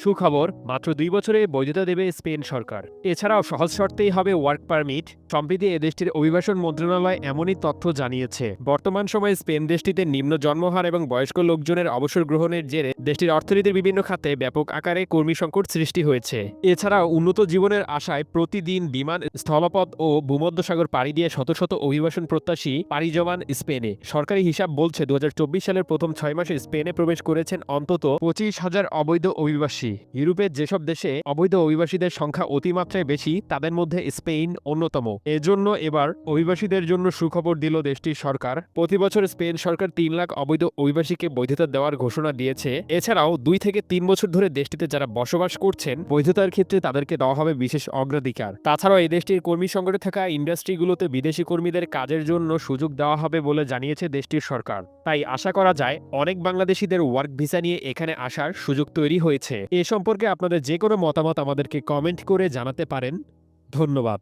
সুখবর, মাত্র দুই বছরে বৈধতা দেবে স্পেন সরকার। এছাড়াও সহজ শর্তেই হবে ওয়ার্ক পারমিট সম্প্রতি এ দেশটির অভিবাসন মন্ত্রণালয় এমনই তথ্য জানিয়েছে। বর্তমান সময়ে স্পেন দেশটিতে নিম্ন জন্মহার এবং বয়স্ক লোকজনের অবসর গ্রহণের জেরে দেশটির অর্থনীতির বিভিন্ন খাতে ব্যাপক আকারে কর্মী সংকট সৃষ্টি হয়েছে। এছাড়াও উন্নত জীবনের আশায় প্রতিদিন বিমান স্থলপথ ও ভূমধ্যসাগর পাড়ি দিয়ে শত শত অভিবাসন প্রত্যাশী পাড়ি জমান স্পেনে। সরকারি হিসাব বলছে দু হাজার চব্বিশ সালের প্রথম ছয় মাসে স্পেনে প্রবেশ করেছেন অন্তত পঁচিশ হাজার অবৈধ অভিবাসী। ইউরোপের যেসব দেশে অবৈধ অভিবাসীদের সংখ্যা অতিমাত্রায় বেশি, তাদের মধ্যে স্পেন অন্যতম। এজন্য এবার অভিবাসীদের জন্য সুখবর দিল দেশটির সরকার। প্রতি বছর স্পেন সরকার তিন লাখ অবৈধ অভিবাসীকে বৈধতা দেওয়ার ঘোষণা দিয়েছে। এছাড়াও দুই থেকে তিন বছর ধরে দেশটিতে যারা বসবাস করছেন, বৈধতার ক্ষেত্রে তাদেরকে দেওয়া হবে বিশেষ অগ্রাধিকার। তাছাড়াও এই দেশটির কর্মী সংকটে থাকা ইন্ডাস্ট্রিগুলোতে বিদেশি কর্মীদের কাজের জন্য সুযোগ দেওয়া হবে বলে জানিয়েছে দেশটির সরকার। তাই আশা করা যায়, অনেক বাংলাদেশিদের ওয়ার্ক ভিসা নিয়ে এখানে আসার সুযোগ তৈরি হয়েছে। এ সম্পর্কে আপনাদের যে কোনো মতামত আমাদেরকে কমেন্ট করে জানাতে পারেন। ধন্যবাদ।